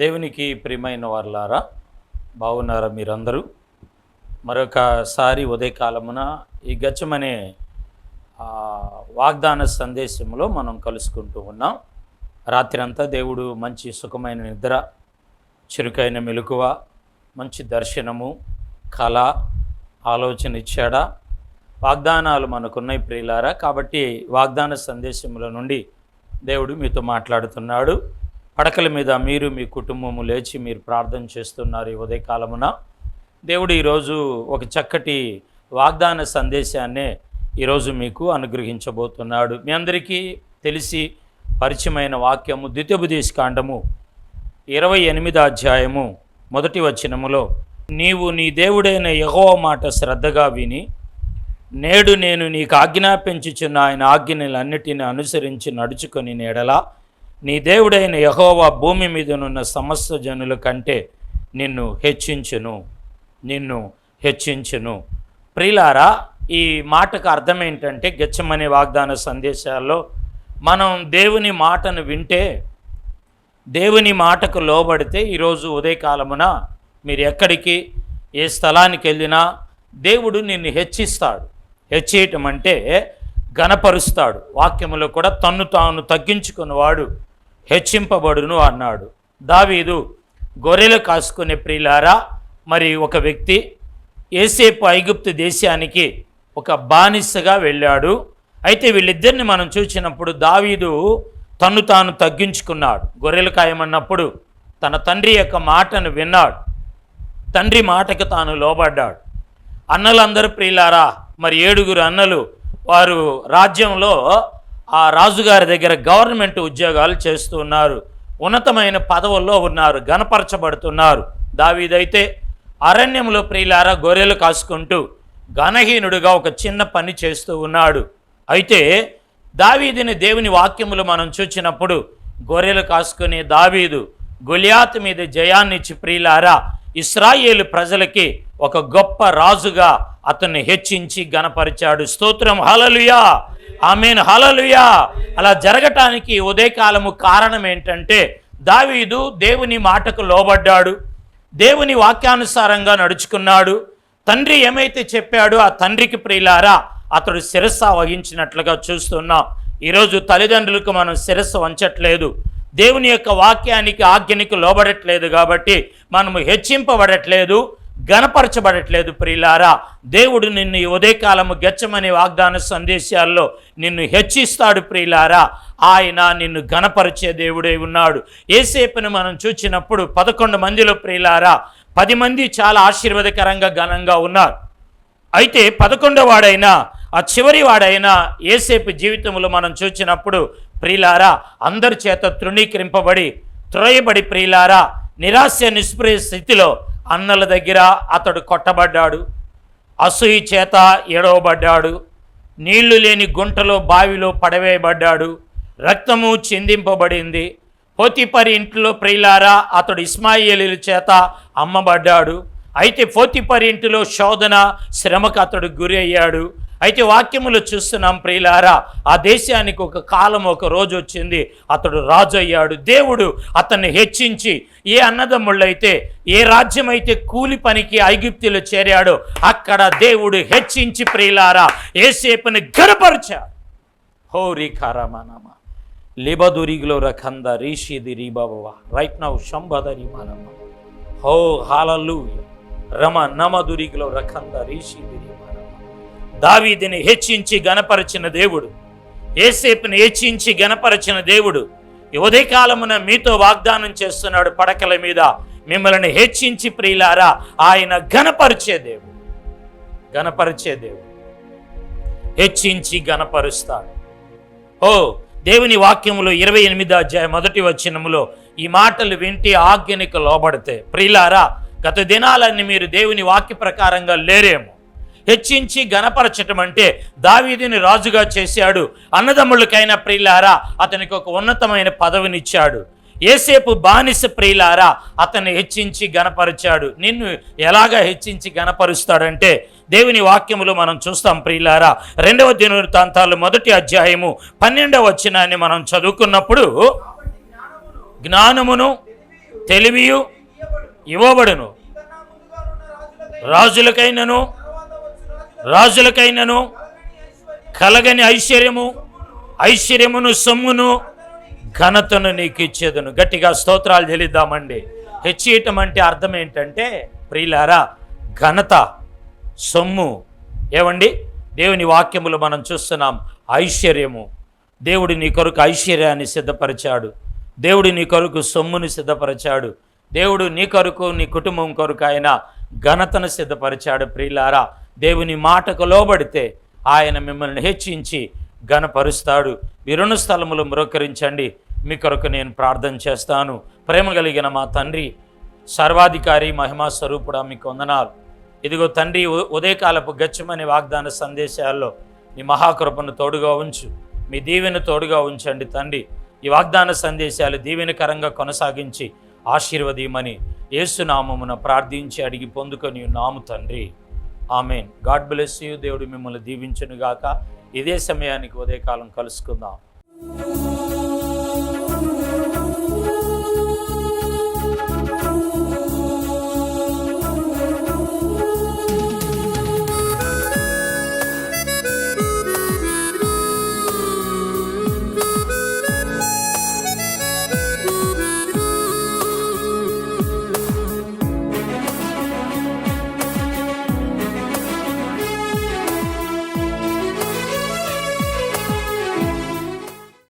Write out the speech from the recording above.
దేవునికి ప్రియమైన వారులారా బాగున్నారా మీరందరూ? మరొకసారి ఉదయకాలమున ఈ గచ్చమనే వాగ్దాన సందేశంలో మనం కలుసుకుంటూ ఉన్నాం. రాత్రి అంతా దేవుడు మంచి సుఖమైన నిద్ర చురుకైన మెలకువ మంచి దర్శనము కళ ఆలోచన ఇచ్చాడా? వాగ్దానాలు మనకున్నాయి ప్రియులారా కాబట్టి వాగ్దాన సందేశముల నుండి దేవుడు మీతో మాట్లాడుతున్నాడు. పడకల మీద మీరు మీ కుటుంబము లేచి మీరు ప్రార్థన చేస్తున్నారు ఈ ఉదయకాలమున. దేవుడు ఈరోజు ఒక చక్కటి వాగ్దాన సందేశాన్నే ఈరోజు మీకు అనుగ్రహించబోతున్నాడు. మీ అందరికీ తెలిసి పరిచయమైన వాక్యము ద్వితీయోపదేశ కాండము ఇరవై ఎనిమిది అధ్యాయము మొదటి వచనములో నీవు నీ దేవుడైన యహో మాట శ్రద్ధగా విని నేడు నేను నీకు ఆజ్ఞాపించుచున్న ఆయన ఆజ్ఞలన్నిటిని అనుసరించి నడుచుకొని నేడలా నీ దేవుడైన యహోవా భూమి మీదనున్న సమస్త జనుల కంటే నిన్ను హెచ్చించును నిన్ను హెచ్చించును. ప్రిలారా ఈ మాటకు అర్థం ఏంటంటే గెచ్చమనే వాగ్దాన సందేశాల్లో మనం దేవుని మాటను వింటే దేవుని మాటకు లోబడితే ఈరోజు ఉదయకాలమున మీరు ఎక్కడికి ఏ స్థలానికి వెళ్ళినా దేవుడు నిన్ను హెచ్చిస్తాడు. హెచ్చేయటం అంటే గనపరుస్తాడు వాక్యములో కూడా తన్ను తాను తగ్గించుకున్నవాడు హెచ్చింపబడును అన్నాడు. దావీదు గొర్రెలు కాసుకునే ప్రియులారా మరి ఒక వ్యక్తి ఏసేపు ఐగుప్తు దేశానికి ఒక బానిసగా వెళ్ళాడు. అయితే వీళ్ళిద్దరిని మనం చూసినప్పుడు దావీదు తను తాను తగ్గించుకున్నాడు. గొర్రెలు కాయమన్నప్పుడు తన తండ్రి యొక్క మాటను విన్నాడు. తండ్రి మాటకు తాను లోబడ్డాడు. అన్నలందరూ ప్రియులారా మరి ఏడుగురు అన్నలు వారు రాజ్యంలో ఆ రాజుగారి దగ్గర గవర్నమెంట్ ఉద్యోగాలు చేస్తూ ఉన్నారు ఉన్నతమైన పదవుల్లో ఉన్నారు. గనపరచబడుతున్నారు దావీదైతే అరణ్యంలో ప్రియులారా గొర్రెలు కాసుకుంటూ ఘనహీనుడుగా ఒక చిన్న పని చేస్తూ ఉన్నాడు. అయితే దావీదిని దేవుని వాక్యములు మనం చూచినప్పుడు గొర్రెలు కాసుకునే దావీదు గొలియాత్ మీద జయాన్నిచ్చి ప్రియులారా ఇస్రాయేలు ప్రజలకి ఒక గొప్ప రాజుగా అతన్ని హెచ్చించి గనపరిచాడు స్తోత్రం. హలలుయా ఆమెన్. హలలుయా అలా జరగటానికి ఉదయకాలము కారణం ఏంటంటే దావీదు దేవుని మాటకు లోబడ్డాడు. దేవుని వాక్యానుసారంగా నడుచుకున్నాడు. తండ్రి ఏమైతే చెప్పాడో ఆ తండ్రికి ప్రియులారా అతడు శిరస్సు వహించినట్లుగా చూస్తున్నాం. ఈరోజు తల్లిదండ్రులకు మనం శిరస్సు వంచట్లేదు. దేవుని యొక్క వాక్యానికి ఆజ్ఞనికి లోబడట్లేదు కాబట్టి మనము హెచ్చింపబడట్లేదు. గనపరచబడట్లేదు ప్రియులారా. దేవుడు నిన్ను ఈ ఉదయకాలము గెచ్చమనే వాగ్దాన సందేశాల్లో నిన్ను హెచ్చిస్తాడు ప్రియులారా. ఆయన నిన్ను గనపరిచే దేవుడే ఉన్నాడు. ఏసేపును మనం చూచినప్పుడు పదకొండు మందిలో ప్రియులారా పది మంది చాలా ఆశీర్వాదకరంగా ఘనంగా ఉన్నారు. అయితే పదకొండవ వాడైనా ఆ చివరి వాడైనా ఏసేపు జీవితంలో మనం చూచినప్పుడు ప్రియులారా అందరి చేత తృణీకరింపబడి త్రోయబడి ప్రియులారా నిరాశ నిస్పృహ స్థితిలో అన్నల దగ్గర అతడు కొట్టబడ్డాడు. అసూయ చేత ఎడవబడ్డాడు నీళ్ళు లేని గుంటలో బావిలో పడవేయబడ్డాడు. రక్తము చెందింపబడింది. పోతిపరి ఇంట్లో ప్రియులారా అతడు ఇస్మాయిలీల చేత అమ్మబడ్డాడు. అయితే పోతిపరి ఇంటిలో శోధన శ్రమకు అతడు గురి అయ్యాడు. అయితే వాక్యములు చూస్తున్నాం ప్రియులారా ఆ దేశానికి ఒక కాలం ఒక రోజు వచ్చింది. అతడు రాజు అయ్యాడు. దేవుడు అతన్ని హెచ్చించి ఏ అన్నదమ్ముళ్ళైతే ఏ రాజ్యమైతే కూలి పనికి ఐగుప్తిలో చేరాడో అక్కడ దేవుడు హెచ్చించి ప్రియులారా ఏసేపుని గనపరిచాడు హో రీఖారామానమ లిబదురిగిలో రకంద రీషిది రీబాబవ. Right now శంభదరి మనమ్మ. హో హాలలు రమ నమదురిగిలో రకంద రీషిది రీమానమ్మ దావీదిని హెచ్చించి గనపరచిన దేవుడు ఏసేపుని హెచ్చించి గనపరచిన దేవుడు ఉదయకాలమున మీతో వాగ్దానం చేస్తున్నాడు పడకల మీద. మిమ్మల్ని హెచ్చించి ప్రియులారా ఆయన ఘనపరిచే దేవుడు. ఘనపరిచే దేవుడు. హెచ్చించి ఘనపరుస్తాడు. ఓ దేవుని వాక్యములో ఇరవై ఎనిమిది అధ్యాయ మొదటి వచనములో ఈ మాటలు వింటి ఆజ్ఞనికి లోబడితే. ప్రియులారా గత దినాలన్నీ మీరు దేవుని వాక్య ప్రకారంగా లేరేమో. హెచ్చించి గనపరచటం అంటే దావీదిని రాజుగా చేశాడు. అన్నదమ్ములకైనా ప్రియులారా అతనికి ఒక ఉన్నతమైన పదవినిచ్చాడు. ఏసేపు బానిస ప్రియులారా అతన్ని హెచ్చించి గనపరిచాడు నిన్ను ఎలాగా హెచ్చించి గనపరుస్తాడంటే దేవుని వాక్యములు మనం చూస్తాం ప్రియులారా. రెండవ దినవృత్తాంతాలు మొదటి అధ్యాయము పన్నెండవ వచనాన్ని మనం చదువుకున్నప్పుడు జ్ఞానమును తెలివియు ఇవ్వబడును. రాజులకైనను రాజులకైనను కలగని ఐశ్వర్యము ఐశ్వర్యమును సొమ్మును ఘనతను నీకు ఇచ్చేదను. గట్టిగా స్తోత్రాలు చెల్లిద్దామండి. హెచ్చియటం అంటే అర్థం ఏంటంటే ప్రియులారా ఘనత సొమ్ము ఏమండి? దేవుని వాక్యములు మనం చూస్తున్నాం ఐశ్వర్యము. దేవుడు నీ కొరకు ఐశ్వర్యాన్ని సిద్ధపరిచాడు. దేవుడు నీ కొరకు సొమ్మును సిద్ధపరిచాడు. దేవుడు నీ కొరకు నీ కుటుంబం కొరకు ఆయన ఘనతను సిద్ధపరిచాడు ప్రియులారా. దేవుని మాటకు లోబడితే ఆయన మిమ్మల్ని హెచ్చించి ఘనపరుస్తాడు. విరుణ స్థలములు మ్రోకరించండి మీ కొరకు నేను ప్రార్థన చేస్తాను. ప్రేమ కలిగిన మా తండ్రి సర్వాధికారి మహిమా స్వరూపుడా మీకు వందనాలు. ఇదిగో తండ్రి ఉ- ఉదయకాలపు గచ్చమని వాగ్దాన సందేశాల్లో మీ మహాకృపను తోడుగా ఉంచు. మీ దీవెన తోడుగా ఉంచండి తండ్రి. ఈ వాగ్దాన సందేశాలు దీవెనకరంగా కొనసాగించి ఆశీర్వదీయమని యేసునామమున ప్రార్థించి అడిగి పొందుకొని నాము తండ్రి. ఆమెన్. God bless you. దేవుడు మిమ్మల్ని దీవించునుగాక. ఇదే సమయానికి ఉదయకాలం కలుసుకుందాం.